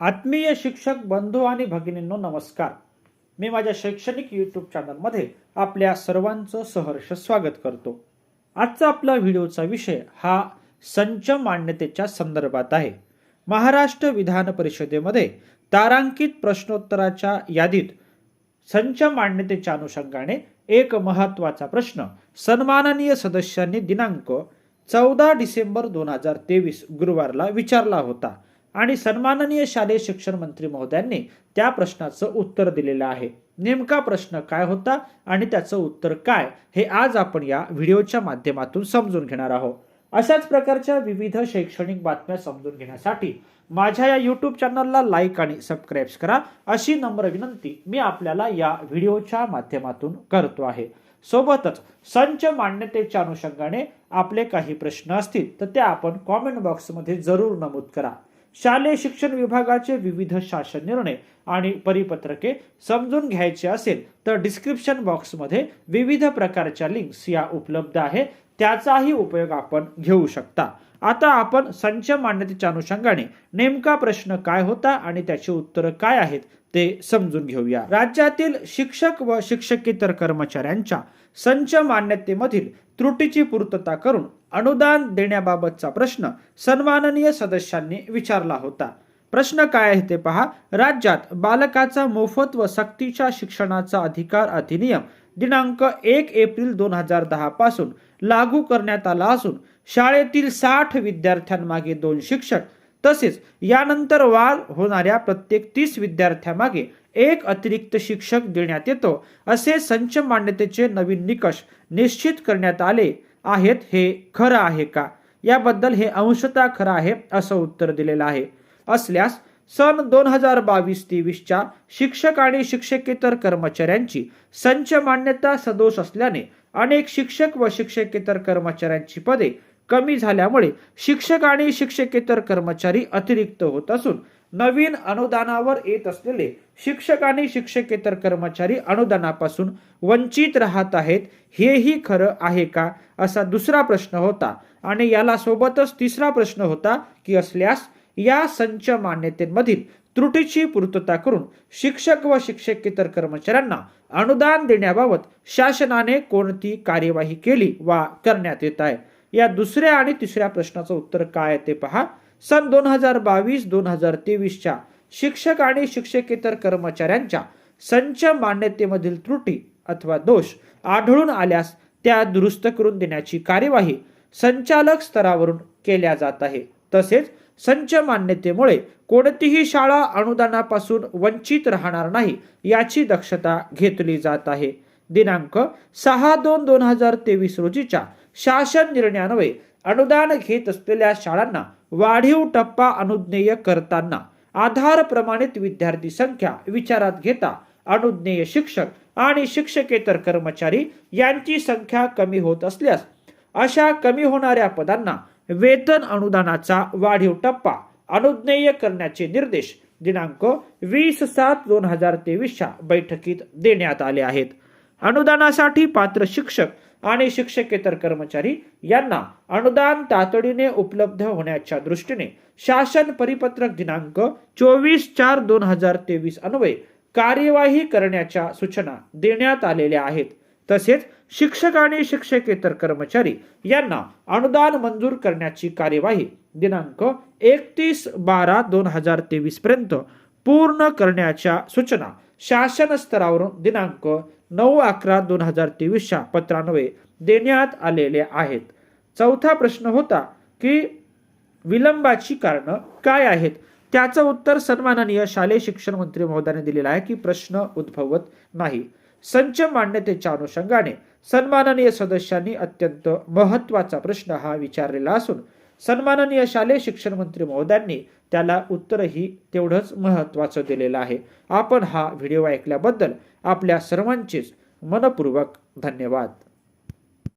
आत्मीय शिक्षक बंधू आणि भगिनींनो नमस्कार. मी माझ्या शैक्षणिक यूट्यूब चॅनलमध्ये आपल्या सर्वांचं सहर्ष स्वागत करतो. आजचा आपला व्हिडिओचा विषय हा संच मान्यतेच्या संदर्भात आहे. महाराष्ट्र विधान परिषदेमध्ये तारांकित प्रश्नोत्तराच्या यादीत संच मान्यतेच्या अनुषंगाने एक महत्त्वाचा प्रश्न सन्माननीय सदस्यांनी दिनांक चौदा डिसेंबर दोन हजार तेवीस गुरुवारला विचारला होता. आणि सन्माननीय शालेय शिक्षण मंत्री महोदयांनी त्या प्रश्नाचं उत्तर दिलेलं आहे. नेमका प्रश्न काय होता आणि त्याचं उत्तर काय हे आज आपण या व्हिडिओच्या माध्यमातून समजून घेणार आहोत. अशाच प्रकारच्या विविध शैक्षणिक बातम्या समजून घेण्यासाठी माझ्या या यूट्यूब चॅनलला लाईक आणि सबस्क्राईब करा. अशी नम्र विनंती मी आपल्याला या व्हिडिओच्या माध्यमातून करतो आहे. सोबतच संच मान्यतेच्या अनुषंगाने आपले काही प्रश्न असतील तर ते आपण कॉमेंट बॉक्समध्ये जरूर नमूद करा. शालेय शिक्षण विभागाचे विविध शासन निर्णय आणि परिपत्रके समजून घ्यायचे असेल तर डिस्क्रिप्शन बॉक्समध्ये विविध प्रकारच्या लिंक्स या उपलब्ध आहे. त्याचाही उपयोग आपण घेऊ शकता. आता आपण संच मान्यतेच्या अनुषंगाने नेमका प्रश्न काय होता आणि त्याची उत्तरं काय आहेत ते समजून घेऊया. राज्यातील शिक्षक व शिक्षकेतर कर्मचाऱ्यांच्या संच मान्यतेमधील त्रुटीची पूर्तता करून अनुदान देण्याबाबतचा प्रश्न सन्माननीय सदस्यांनी विचारला होता. प्रश्न काय आहे ते पहा. राज्यात बालकाचा मोफत व सक्तीच्या शिक्षणाचा अधिकार अधिनियम दिनांक एक एप्रिल दोन हजार दहा पासून लागू करण्यात आला असून शाळेतील साठ विद्यार्थ्यांमागे दोन शिक्षक तसेच यानंतर वाढ होणाऱ्या प्रत्येक तीस विद्यार्थ्यामागे एक अतिरिक्त शिक्षक देण्यात येतो असे संच मान्यतेचे नवीन निकष निश्चित करण्यात आले. आहेत हे खरं आहे का? याबद्दल हे अंशतः खरं आहे असं उत्तर दिलेलं आहे. असल्यास सन दोन हजार बावीस तेवीसच्या शिक्षक आणि शिक्षकेतर कर्मचाऱ्यांची संच मान्यता सदोष असल्याने अनेक शिक्षक व शिक्षकेतर कर्मचाऱ्यांची पदे कमी झाल्यामुळे शिक्षक आणि शिक्षकेतर कर्मचारी अतिरिक्त होत असून नवीन अनुदानावर येत असलेले शिक्षक आणि शिक्षकेतर कर्मचारी अनुदानापासून वंचित राहत आहेत हेही खरं आहे का असा दुसरा प्रश्न होता. आणि याला सोबतच तिसरा प्रश्न होता की असल्यास या संच मान्यतेमधील त्रुटीची पूर्तता करून शिक्षक व शिक्षकेतर कर्मचाऱ्यांना अनुदान देण्याबाबत शासनाने कोणती कार्यवाही केली वा करण्यात येत आहे? या दुसऱ्या आणि तिसऱ्या प्रश्नाचं उत्तर काय आहे ते पहा. सन दोन हजार बावीस दोन हजार तेवीसच्या शिक्षक आणि शिक्षकेतर कर्मचाऱ्यांच्या संच मान्यतेमधील त्रुटी अथवा दोष आढळून आल्यास त्या दुरुस्त करून देण्याची कार्यवाही संचालक स्तरावरून केल्या जात आहे. तसेच संच मान्यतेमुळे कोणतीही शाळा अनुदानापासून वंचित राहणार नाही याची दक्षता घेतली जात आहे. दिनांक सहा दोन दोन हजार तेवीस रोजीच्या शासन निर्णयान्वये अनुदान घेत असलेल्या शाळांना वाढीव टप्पा अनुज्ञेय करताना आधार प्रमाणित विद्यार्थी संख्या विचारात घेता अनुज्ञेय शिक्षक आणि शिक्षकेतर कर्मचारी यांची संख्या कमी होत असल्यास अशा कमी होणाऱ्या पदांना वेतन अनुदानाचा वाढीव टप्पा अनुज्ञेय करण्याचे निर्देश दिनांक वीस सात दोन हजार तेवीसच्या बैठकीत देण्यात आले आहेत. अनुदानासाठी पात्र शिक्षक आणि शिक्षकेतर कर्मचारी यांना अनुदान तातडीने उपलब्ध होण्याच्या दृष्टीने शासन परिपत्रक दिनांक चोवीस चार दोन हजार तेवीस अन्वये कार्यवाही करण्याच्या सूचना देण्यात आलेल्या आहेत. तसेच शिक्षक आणि शिक्षकेतर कर्मचारी यांना अनुदान मंजूर करण्याची कार्यवाही दिनांक एकतीस बारा दोन हजार तेवीस पर्यंत पूर्ण करण्याच्या सूचना शासन स्तरावरून दिनांक नऊ अकरा दोन हजार तेवीसच्या पत्रान्वये देण्यात आलेले आहेत. चौथा प्रश्न होता की विलंबाची कारणं काय आहेत? त्याचं उत्तर सन्माननीय शालेय शिक्षण मंत्री महोदयाने दिलेलं आहे की प्रश्न उद्भवत नाही. संच मान्यतेच्या अनुषंगाने सन्माननीय सदस्यांनी अत्यंत महत्त्वाचा प्रश्न हा विचारलेला असून सन्माननीय शालेय शिक्षण मंत्री महोदयांनी त्याला उत्तरही तेवढंच महत्वाचं दिलेलं आहे. आपण हा व्हिडिओ ऐकल्याबद्दल आपल्या सर्वांचेच मनपूर्वक धन्यवाद.